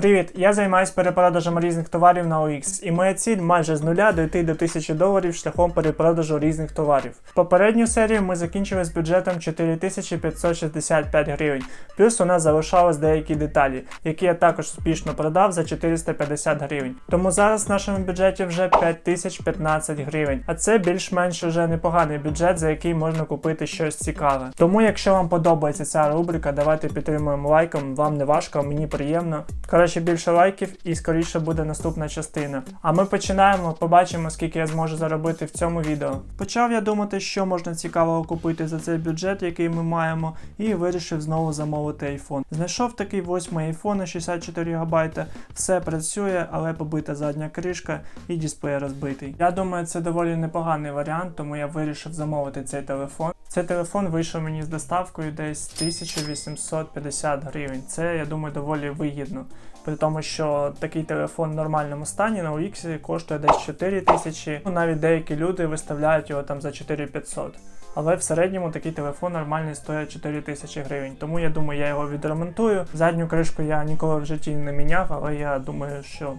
Привіт! Я займаюся перепродажем різних товарів на OX, і моя ціль майже з нуля дойти до 1000 доларів шляхом перепродажу різних товарів. Попередню серію ми закінчили з бюджетом 4565 гривень, плюс у нас залишались деякі деталі, які я також успішно продав за 450 гривень. Тому зараз в нашому бюджеті вже 5015 гривень, а це більш-менш вже непоганий бюджет, за який можна купити щось цікаве. Тому, якщо вам подобається ця рубрика, давайте підтримуємо лайком, вам не важко, мені приємно. Коротше, більше лайків і скоріше буде наступна частина. А ми починаємо, побачимо, скільки я зможу заробити в цьому відео. Почав я думати, що можна цікавого купити за цей бюджет, який ми маємо, і вирішив знову замовити iPhone. Знайшов такий восьмий iPhone на 64 ГБ, все працює, але побита задня кришка і дисплей розбитий. Я думаю, це доволі непоганий варіант, тому я вирішив замовити цей телефон. Цей телефон вийшов мені з доставкою десь 1850 гривень. Це, я думаю, доволі вигідно. При тому, що такий телефон в нормальному стані на OX коштує десь 4 тисячі. Ну, навіть деякі люди виставляють його там за 4500. Але в середньому такий телефон нормальний стоїть 4 тисячі гривень. Тому я думаю, я його відремонтую. Задню кришку я ніколи в житті не міняв, але я думаю, що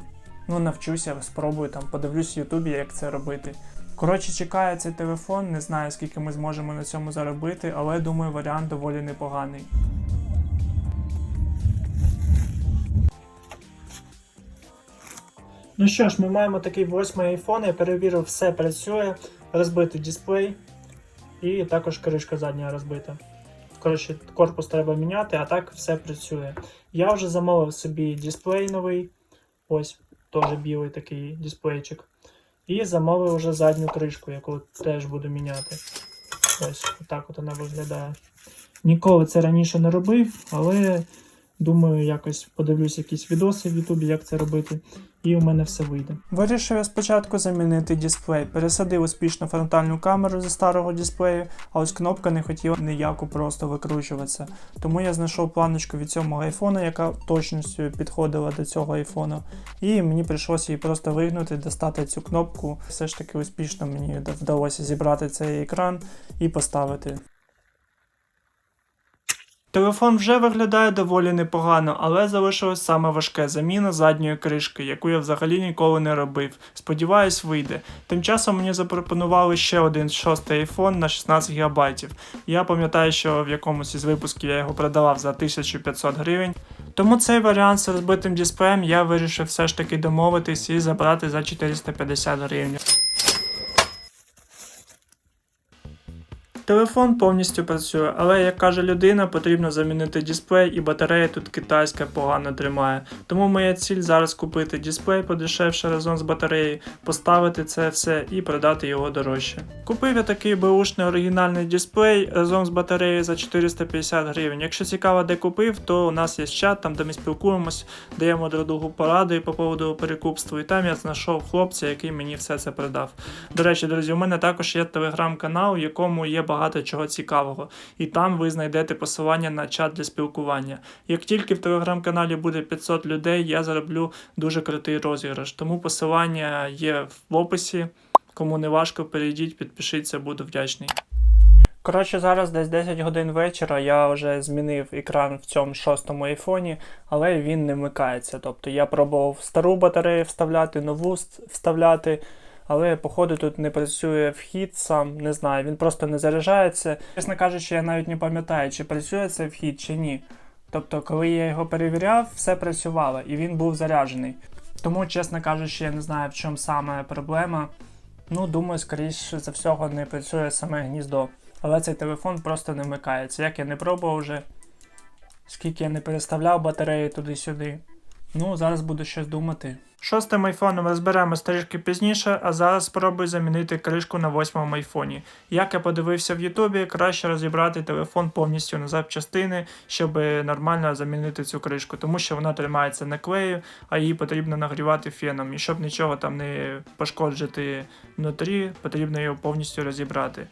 ну навчуся, спробую там, подивлюсь в Ютубі, як це робити. Коротше, чекаю цей телефон, не знаю скільки ми зможемо на цьому заробити, але думаю, варіант доволі непоганий. Ну що ж, ми маємо такий восьмий iPhone, я перевірив, все працює, розбитий дисплей і також кришка задня розбита. Коротше, корпус треба міняти, а так все працює. Я вже замовив собі дисплей новий, ось теж білий такий дисплейчик. І замовив вже задню кришку, яку теж буду міняти. Ось так от вона виглядає. Ніколи це раніше не робив, але думаю, якось подивлюсь якісь відоси в Ютубі, як це робити, і у мене все вийде. Вирішив я спочатку замінити дисплей. Пересадив успішно фронтальну камеру зі старого дисплею, а ось кнопка не хотіла ніяко просто викручуватися. Тому я знайшов планочку від цього айфона, яка точністю підходила до цього айфона. І мені прийшлося її просто вигнути, достати цю кнопку. Все ж таки успішно мені вдалося зібрати цей екран і поставити. Телефон вже виглядає доволі непогано, але залишилось саме важке заміна задньої кришки, яку я взагалі ніколи не робив. Сподіваюсь, вийде. Тим часом мені запропонували ще один шостий iPhone на 16 ГБ. Я пам'ятаю, що в якомусь із випусків я його продавав за 1500 гривень. Тому цей варіант з розбитим дисплеєм я вирішив все ж таки домовитись і забрати за 450 гривень. Телефон повністю працює, але як каже людина, потрібно замінити дисплей і батарея тут китайська погано тримає. Тому моя ціль зараз купити дисплей подешевше разом з батареєю, поставити це все і продати його дорожче. Купив я такий беушний оригінальний дисплей разом з батареєю за 450 гривень. Якщо цікаво, де купив, то у нас є чат, там де ми спілкуємось, даємо друг другу поради по поводу перекупства. І там я знайшов хлопця, який мені все це продав. До речі, друзі, у мене також є телеграм-канал, в якому є багато чого цікавого, і там ви знайдете посилання на чат для спілкування. Як тільки в телеграм-каналі буде 500 людей, я зароблю дуже крутий розіграш. Тому посилання є в описі. Кому не важко, перейдіть, підпишіться, буду вдячний. Коротше, зараз десь 10 годин вечора. Я вже змінив екран в цьому шостому айфоні, але він не вмикається. Тобто я пробував стару батарею вставляти, нову вставляти. Але, походу, тут не працює вхід сам, не знаю, він просто не заряджається. Чесно кажучи, я навіть не пам'ятаю, чи працює цей вхід, чи ні. Тобто, коли я його перевіряв, все працювало і він був заряджений. Тому, чесно кажучи, я не знаю, в чому саме проблема. Ну, думаю, скоріше за всього, не працює саме гніздо. Але цей телефон просто не вмикається. Як я не пробував вже, скільки я не переставляв батареї туди-сюди. Ну, зараз буду щось думати. Шостим айфоном розберемось трішки пізніше, а зараз спробую замінити кришку на восьмому айфоні. Як я подивився в Ютубі, краще розібрати телефон повністю на запчастини, щоб нормально замінити цю кришку, тому що вона тримається на клею, а її потрібно нагрівати феном. І щоб нічого там не пошкоджити внутрі, потрібно його повністю розібрати.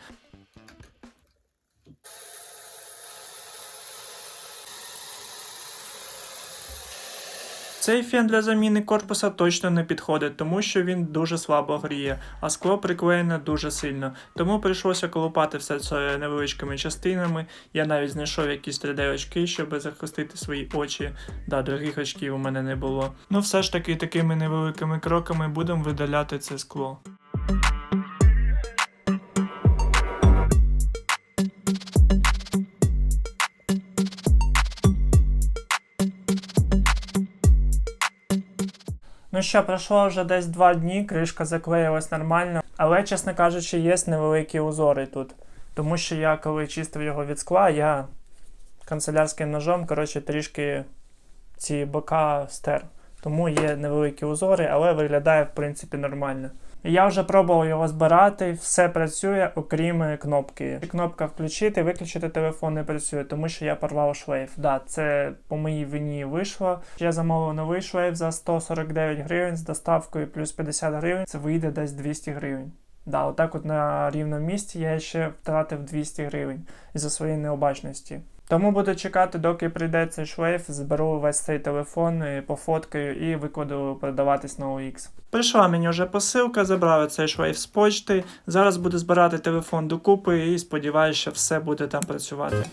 Цей фен для заміни корпуса точно не підходить, тому що він дуже слабо гріє, а скло приклеєне дуже сильно. Тому прийшлося колупати все це невеличкими частинами. Я навіть знайшов якісь 3D очки, щоб захистити свої очі. Да, дорогих очків у мене не було. Ну все ж таки такими невеликими кроками будемо видаляти це скло. Ну що, пройшло вже десь два дні, кришка заклеїлась нормально, але, чесно кажучи, є невеликі узори тут. Тому що я, коли чистив його від скла, я канцелярським ножом, коротше, трішки ці бока стер. Тому є невеликі узори, але виглядає в принципі нормально. Я вже пробував його збирати, все працює, окрім е, кнопки. Кнопка включити, виключити телефон не працює, тому що я порвав шлейф. Да, це по моїй вині вийшло. Я замовив новий шлейф за 149 гривень з доставкою плюс 50 гривень. Це вийде десь 200 гривень. Да, отак от на рівному місці я ще втратив 200 гривень із-за своєї необачності. Тому буду чекати, доки прийде цей шлейф, зберу весь цей телефон, е, пофоткаю і викладу продаватись на OX. Прийшла мені вже посилка, забрали цей шлейф з почти. Зараз буду збирати телефон докупи і сподіваюся, що все буде там працювати.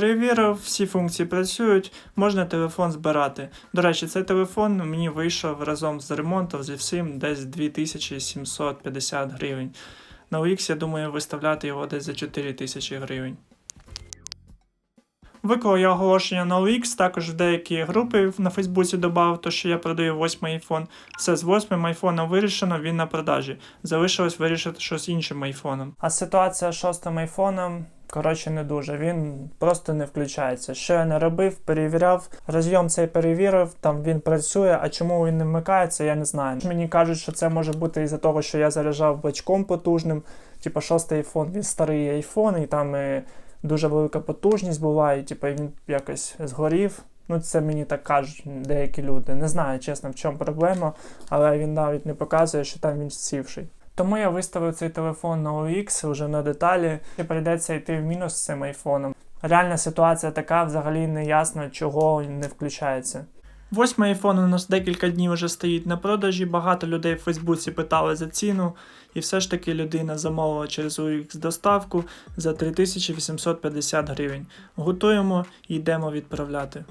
Перевірив, всі функції працюють, можна телефон збирати. До речі, цей телефон мені вийшов разом з ремонтом зі всім десь 2750 гривень. На OX, я думаю, виставляти його десь за 4000 гривень. Виклав я оголошення на OX, також в деякі групи на Фейсбуці додав, то що я продаю восьмий iPhone. Все з восьмим айфоном вирішено, він на продажі. Залишилось вирішити щось іншим айфоном. А ситуація з шостим айфоном. Коротше, не дуже. Він просто не включається. Що я не робив, перевіряв. Розйом цей перевірив, там він працює. А чому він не вмикається, я не знаю. Мені кажуть, що це може бути із-за того, що я заряджав бачком потужним. Типа шостий айфон, він старий айфон, і там і дуже велика потужність буває, типу, він якось згорів. Ну, це мені так кажуть деякі люди. Не знаю, чесно, в чому проблема, але він навіть не показує, що там він сівший. Тому я виставив цей телефон на OX вже на деталі, і прийдеться йти в мінус з цим айфоном. Реальна ситуація така, взагалі не ясно, чого не включається. Восьмий айфон у нас декілька днів вже стоїть на продажі. Багато людей в Фейсбуці питали за ціну, і все ж таки людина замовила через OX доставку за 3850 гривень. Готуємо і йдемо відправляти.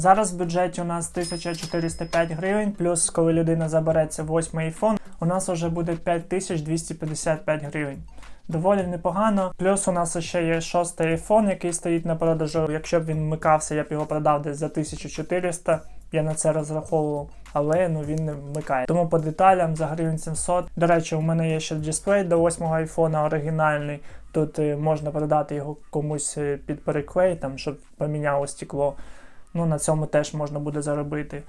Зараз в бюджеті у нас 1405 гривень, плюс коли людина забере це восьмий айфон, у нас вже буде 5255 гривень. Доволі непогано. Плюс у нас ще є шостий айфон, який стоїть на продажу. Якщо б він вмикався, я б його продав десь за 1400. Я на це розраховував, але ну він не вмикає. Тому по деталям за гривень 700. До речі, у мене є ще дисплей до 8 айфона оригінальний. Тут е, можна продати його комусь е, під переклей, там, щоб поміняло стекло. Ну, на цьому теж можна буде заробити.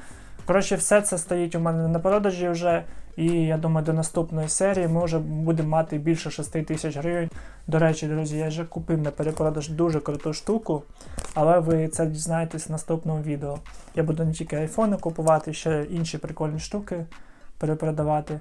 Коротше, все це стоїть у мене на продажі вже. І я думаю, до наступної серії ми вже будемо мати більше 6 тисяч гривень. До речі, друзі, я вже купив на перепродаж дуже круту штуку, але ви це дізнаєтесь в наступному відео. Я буду не тільки айфони купувати, ще інші прикольні штуки перепродавати.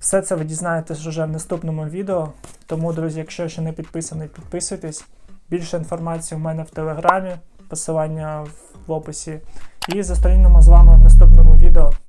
Все це ви дізнаєтесь вже в наступному відео. Тому, друзі, якщо ще не підписані, підписуйтесь. Більше інформації у мене в телеграмі, посилання в описі. І зустрінемо з вами в наступному відео.